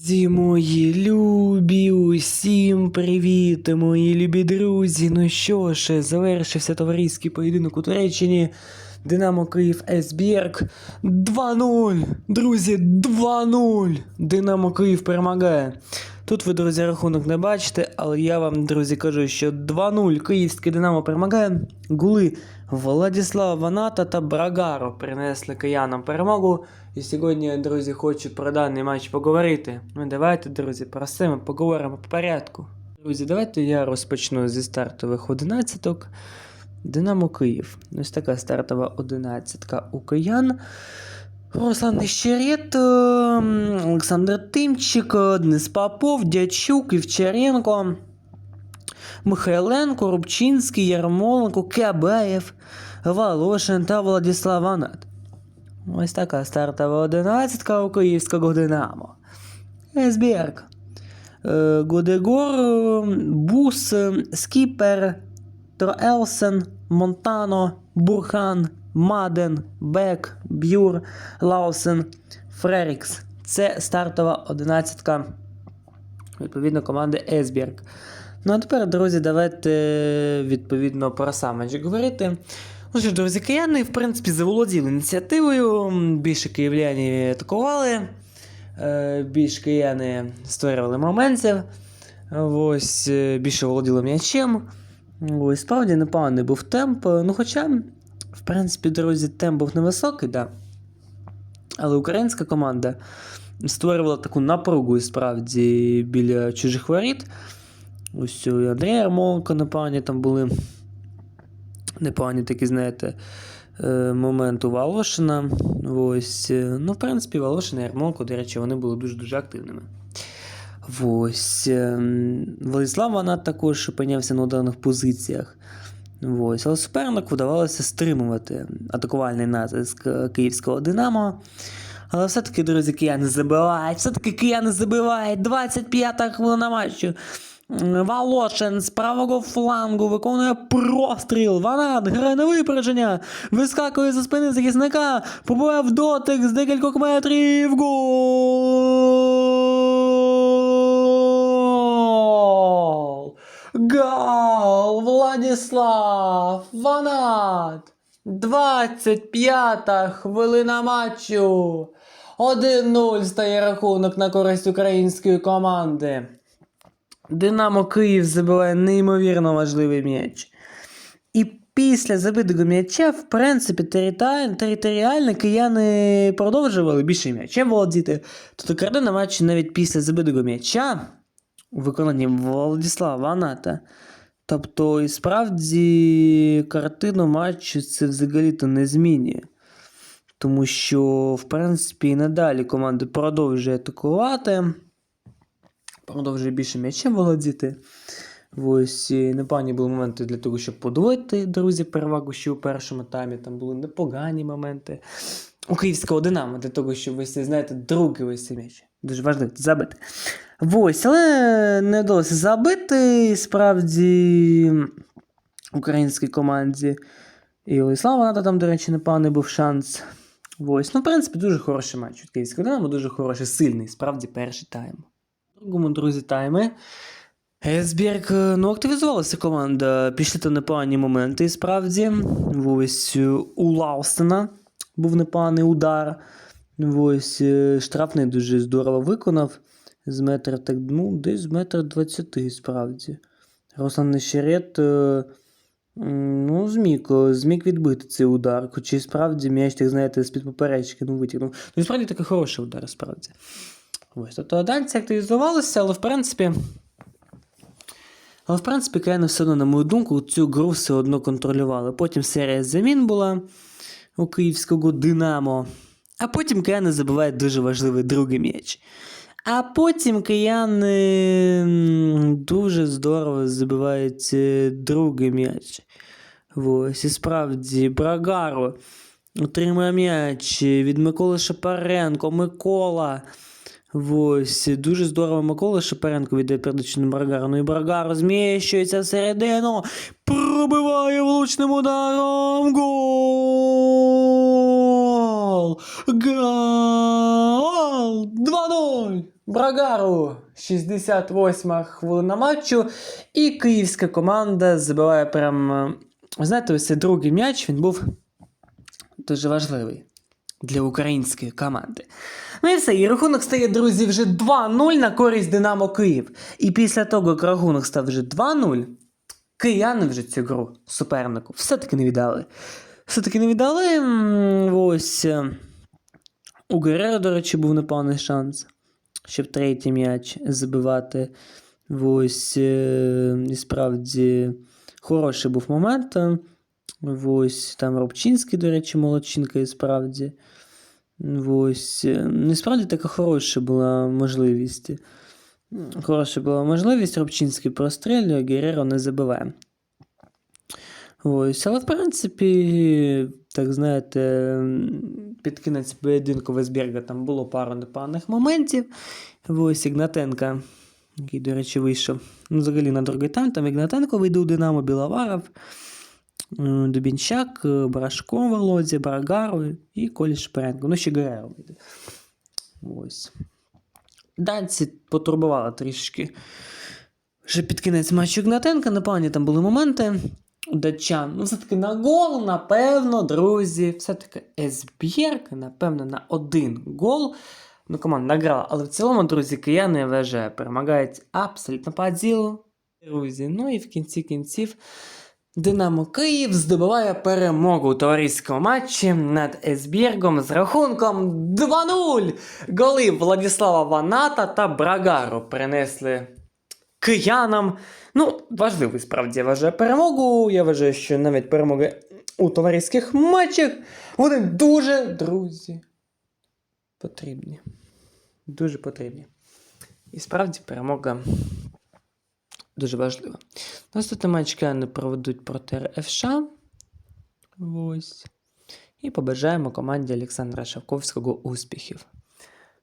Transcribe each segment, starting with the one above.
Зі мої любі, усім привіт, мої любі друзі. Ну що ж, завершився товариський поєдинок у Туреччині. Динамо Київ Есбірг 2-0. Друзі, 2-0. Динамо Київ перемагає. Тут ви, друзі, рахунок не бачите, але я вам, друзі, кажу, що 2-0 київське Динамо перемагає. Гули Владислава Ваната та Брагаро принесли киянам перемогу. І сьогодні, друзі, хочу про даний матч поговорити. Ну давайте, друзі, про це ми поговоримо по порядку. Друзі, давайте я розпочну зі стартових одинадцяток. Динамо Київ. Ось така стартова одинадцятка у киян. Руслан Нещерет, ем, Олександр Тимчик, Денис Попов, Дячук, Івчаренко, Михайленко, Рубчинський, Ярмоленко, Кабаєв, Волошин та Владислав Анат. Ось така стартова одинадцятка у київського Динамо. Есберг. Е, Годегор, е, Бус, Скіпер, Троелсен, Монтано, Бурхан, Маден, Бек, Б'юр, Лаусен, Фрерікс. Це стартова одинадцятка відповідно команди Есберг. Ну а тепер, друзі, давайте відповідно про сам матч говорити. Ну що ж, друзі, кияни, в принципі, заволоділи ініціативою. Більше київляні атакували, е, більш кияни створювали моментів. Ось, е, більше володіли м'ячем. Ось, справді непоганий був темп. Ну, хоча, в принципі, друзі, темп був невисокий, да. Але українська команда створювала таку напругу і справді біля чужих воріт. Ось і Андрій Ярмоленко непогані там були. Непогані такі, знаєте, е, момент у Волошина. Ось. е, Ну, в принципі, Волошин і Ярмоленко, до речі, вони були дуже-дуже активними. Ось. ем, Владислав Ванат також опинявся на ударних позиціях. Ось. Але супернику вдавалося стримувати атакувальний натиск е, київського Динамо. Але все-таки, друзі, кияни забивають. Все-таки кияни забивають. 25-та хвилина матчу. Волошин з правого флангу виконує простріл. Ванат грає на випередження. Вискакує за спини захисника. Побуває дотик з декількох метрів. Гол! Гол! Владислав! Ванат! 25-та хвилина матчу. 1-0 стає рахунок на користь української команди. Динамо Київ забиває неймовірно важливий м'яч. І після забитого м'яча, в принципі, територіально, кияни продовжували більше м'ячем володіти. Тобто картина матчу навіть після забитого м'яча у виконанні Владислава Ваната. Тобто, і справді картину матчу це взагалі-то не змінює. Тому що, в принципі, і надалі команда продовжує атакувати, продовжує більше м'ячем володіти. Ось і непогані були моменти для того, щоб подвоїти друзі перевагу ще у першому таймі. Там були непогані моменти у київського Динамо для того, щоб ось, знаєте, другий цей м'яч. Дуже важливо забити. Ось, але не вдалося забити. Справді українській команді. І у Іслама Ната там, до речі, непоганий був шанс. Ось. Ну, в принципі, дуже хороший матч від Київського Динамо, дуже хороший, сильний, справді перший тайм. Другому, друзі, таймі. Есберг, е, ну, активізувалася команда. Пішли там непогані моменти, справді. Ось е, у Лаустена був непоганий удар. Ось е, штрафний дуже здорово виконав. З метра так, ну, десь з метра двадцяти, справді. Руслан Нещерет, е, ну, зміг, зміг відбити цей удар. Хоча і справді м'яч, так знаєте, з-під поперечки ну, витягнув. Ну, справді такий хороший удар, справді. Ось, тобто дальці активізувалися, але в принципі. Але в принципі, Каяни все одно, на мою думку, цю гру все одно контролювали. Потім серія замін була у київського Динамо. А потім кияни забивають дуже важливий другий м'яч. А потім кияни дуже здорово забивають е, другий м'яч. Ось, і справді, Брагаро отримує м'яч від Миколи Шапаренко. Микола. Ось, дуже здорово Микола Шапаренко віддає передачу на Брагару. Ну і Брагар зміщується всередину. Пробиває влучним ударом. Гол! Гол! 2-0! Брагару 68 хвилина матчу. І київська команда забиває прям. е, Знаєте, ось цей другий м'яч він був дуже важливий для української команди. Ну і все, і рахунок стає, друзі, вже 2-0 на користь Динамо Київ. І після того, як рахунок став вже 2-0, кияни вже цю гру супернику все-таки не віддали. Все-таки не віддали. Ось. е, У Герера, до речі, був непоганий шанс, щоб третій м'яч забивати. Ось. е, І справді хороший був момент. Ось там Робчинський, до речі, молодчинка, і справді. Ось. е, Насправді така хороша була можливість. Хороша була можливість. Робчинський прострілює, Гереро не забиває. Ось, але в принципі, так знаєте, під кінець поєдинку Весберга там було пару непоганих моментів. Ось Ігнатенка, який, до речі, вийшов ну, взагалі на другий тайм. Там Ігнатенко вийде у Динамо, Біловаров, Дубінчак, е, Брашко Володя, Барагару і Колі Шперенко. Ну, ще Гереро вийде. Ось. Данці потурбували трішки. Вже під кінець матчу Ігнатенка, непогані там були моменти. Датчан. Ну, все-таки на гол, напевно, друзі. Все-таки Есбірк, напевно, на один гол. Ну, команда награла. Але в цілому, друзі, кияни ВЖ перемагають абсолютно по ділу. Друзі, ну і в кінці кінців Динамо Київ здобуває перемогу у товариському матчі над Есбіргом з рахунком 2-0. Голи Владислава Ваната та Брагару принесли киянам. Ну, важливий справді я вважаю перемогу. Я вважаю, що навіть перемоги у товариських матчах вони дуже, друзі, потрібні. Дуже потрібні. І справді перемога дуже важлива. Наступний матч кияни проведуть проти РФШ. Ось. І побажаємо команді Олександра Шавковського успіхів.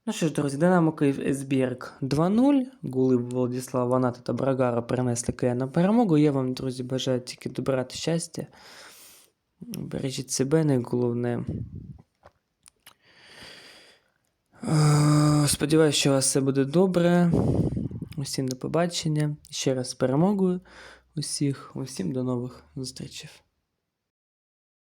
Ну що ж, друзі, Динамо Київ Есбірг 2-0. Гули Владислава Ваната та Брагара принесли перенесли Київ перемогу. Я вам, друзі, бажаю тільки добра та щастя. Бережіть себе, найголовне. Е, Сподіваюсь, що у вас все буде добре. Усім до побачення. Ще раз з перемогою усіх. Усім до нових зустрічей.